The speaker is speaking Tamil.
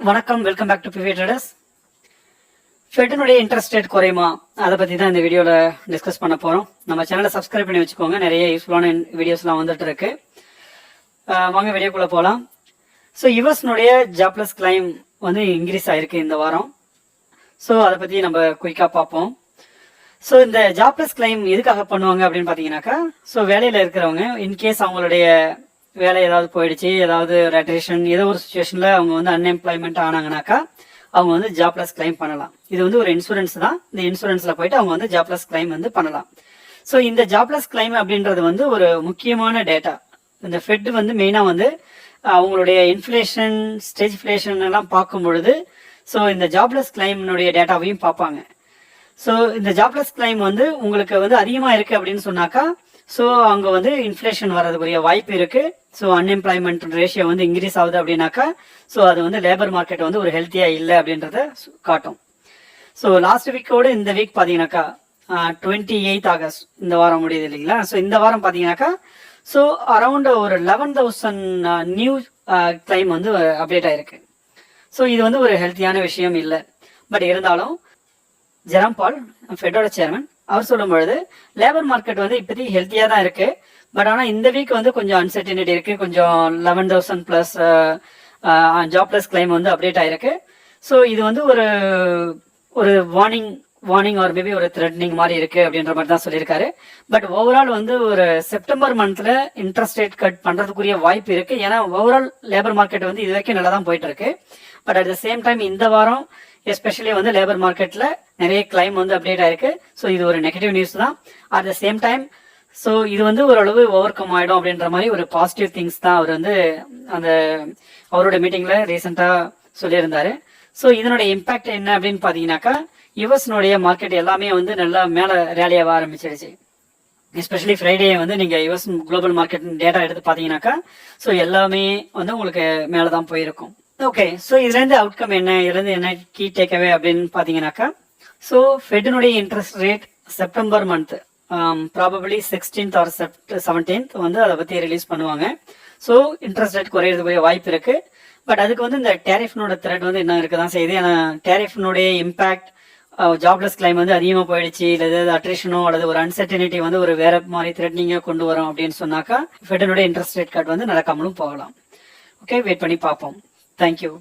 வணக்கம் welcome back to PV traders ஃபெட்டினுடைய interest rate குறையுமா? அதை பற்றி தான் இந்த வீடியோவில் டிஸ்கஸ் பண்ண போகிறோம் நம்ம சேனலை சப்ஸ்கிரைப் பண்ணி வச்சுக்கோங்க. நிறைய யூஸ்ஃபுல்லான வீடியோஸ்லாம் வந்துட்டு இருக்கு. வாங்க வீடியோக்குள்ளே போகலாம் ஸோ யுஎஸ்னுடைய ஜாப்லெஸ் கிளைம் வந்து இன்க்ரீஸ் ஆயிருக்கு இந்த வாரம். ஸோ அதை பற்றி நம்ம குயிக்காக பார்ப்போம். ஸோ இந்த ஜாப்லெஸ் கிளைம் எதுக்காக பண்ணுவாங்க அப்படின்னு பார்த்தீங்கன்னாக்கா ஸோ வேலையில் இருக்கிறவங்க இன்கேஸ் அவங்களுடைய வேலை ஏதாவது போயிடுச்சு ஏதாவது ரெட்ரேஷன் ஏதோ ஒரு சுச்சுவேஷனில் அவங்க வந்து அன்எம்ப்ளாய்மெண்ட் ஆனாங்கனாக்கா அவங்க வந்து ஜாப்லெஸ் கிளைம் பண்ணலாம். இது வந்து ஒரு இன்சூரன்ஸ் தான். இந்த இன்சூரன்ஸில் போயிட்டு அவங்க வந்து ஜாப்லெஸ் கிளைம் வந்து பண்ணலாம். ஸோ இந்த ஜாப்லெஸ் கிளைம் அப்படின்றது வந்து ஒரு முக்கியமான டேட்டா இந்த ஃபெட் வந்து மெயினாக வந்து அவங்களுடைய இன்ஃப்ளேஷன் ஸ்டேஜ்ஃப்ளேஷன் எல்லாம் பார்க்கும் பொழுது ஸோ இந்த ஜாப்லெஸ் கிளைம்னுடைய டேட்டாவையும் பார்ப்பாங்க. ஸோ இந்த ஜாப்லெஸ் கிளைம் வந்து உங்களுக்கு வந்து அதிகமாக இருக்குது அப்படின்னு சொன்னாக்கா ஸோ அங்கே வந்து இன்ஃப்ளேஷன் வர்றதுக்குரிய வாய்ப்பு இருக்குது ஸோ அன்எம்ப்ளாய்மெண்ட் ரேஷியோ வந்து இன்க்ரீஸ் ஆகுது அப்படின்னாக்கா ஸோ அது வந்து லேபர் மார்க்கெட் வந்து ஒரு ஹெல்த்தியாக இல்லை அப்படின்றத காட்டும். ஸோ லாஸ்ட் வீக்கோட இந்த வீக் பார்த்தீங்கன்னாக்கா டுவெண்ட்டி எயித் ஆகஸ்ட் இந்த வாரம் முடியுது இல்லைங்களா? ஸோ இந்த வாரம் பார்த்தீங்கன்னாக்கா ஸோ அரௌண்ட் ஒரு லெவன் தௌசண்ட் நியூ கிளைம் வந்து அப்டேட் ஆயிருக்கு. ஸோ இது வந்து ஒரு ஹெல்த்தியான விஷயம் இல்லை. பட் இருந்தாலும் ஜெராம் பால் ஃபெடோட சேர்மன் அவர் சொல்லும் பொழுது லேபர் மார்க்கெட் வந்து இப்போதைக்கு ஹெல்த்தியாக தான் இருக்கு. பட் ஆனால் இந்த வீக் வந்து கொஞ்சம் அன்சர்டினிட்டி இருக்கு. கொஞ்சம் eleven thousand plus jobless claim வந்து அப்டேட் ஆயிருக்கு. ஸோ இது வந்து ஒரு ஒரு வார்னிங் வார்னிங் ஆர் மேபி ஒரு த்ரெட்னிங் மாதிரி இருக்கு அப்படின்ற மாதிரி தான் சொல்லியிருக்காரு. பட் ஓவரால் வந்து ஒரு செப்டம்பர் மந்த்ல இன்ட்ரெஸ்ட் ரேட் கட் பண்றதுக்குரிய வாய்ப்பு இருக்கு. ஏன்னா ஓவரால் லேபர் மார்க்கெட் வந்து இது வரைக்கும் நல்லா தான் போயிட்டு இருக்கு. But at the same time இந்த வாரம் எஸ்பெஷலி வந்து லேபர் மார்க்கெட்ல நிறைய கிளைம் வந்து அப்டேட் ஆயிருக்கு. ஸோ இது ஒரு நெகட்டிவ் நியூஸ் தான். At the same time so இது வந்து ஓரளவு ஓவர் கம் ஆகிடும் அப்படின்ற மாதிரி ஒரு பாசிட்டிவ் திங்ஸ் தான் அவர் வந்து அந்த அவரோட மீட்டிங்கில் ரீசெண்டாக சொல்லியிருந்தாரு. ஸோ இதனுடைய இம்பாக்ட் என்ன அப்படின்னு பார்த்தீங்கன்னாக்கா யுஎஸ்னுடைய மார்க்கெட் எல்லாமே வந்து நல்லா மேலே ரேலியாக ஆரம்பிச்சிடுச்சு எஸ்பெஷலி ஃப்ரைடே வந்து நீங்கள் யுஎஸ் குளோபல் மார்க்கெட் டேட்டா எடுத்து பார்த்தீங்கன்னாக்கா ஸோ எல்லாமே வந்து உங்களுக்கு மேலே தான் போயிருக்கும். ஓகே ஸோ இதுலேருந்து அவுட்கம் என்ன இதுலேருந்து என்ன கீ டேக்அவே அப்படின்னு பார்த்தீங்கன்னாக்கா so ஃபெட்டினுடைய interest rate September month probably sixteenth or Sept seventeenth வந்து அதை பற்றி ரிலீஸ் பண்ணுவாங்க. ஸோ இன்ட்ரெஸ்ட் ரேட் குறையிறதுக்குரிய வாய்ப்பு இருக்கு. பட் அதுக்கு வந்து இந்த டேரிஃப்னோட த்ரெட் வந்து என்ன இருக்க தான் செய்யுது? ஏன்னா டேரிஃப்னுடைய இம்பாக்ட் ஜாப்லெஸ் கிளைம் வந்து அதிகமாக போயிடுச்சு. இல்லை ஏதாவது அட்ரிஷனோ அல்லது ஒரு அன்சர்டினிட்டி வந்து ஒரு வேற மாதிரி த்ரெட்னிங்காக கொண்டு வரும் அப்படின்னு சொன்னாக்கா ஃபெடனுடைய இன்ட்ரெஸ்ட் ரேட் கட் வந்து நடக்காமலும் போகலாம். ஓகே வெயிட் பண்ணி பார்ப்போம். தேங்க்யூ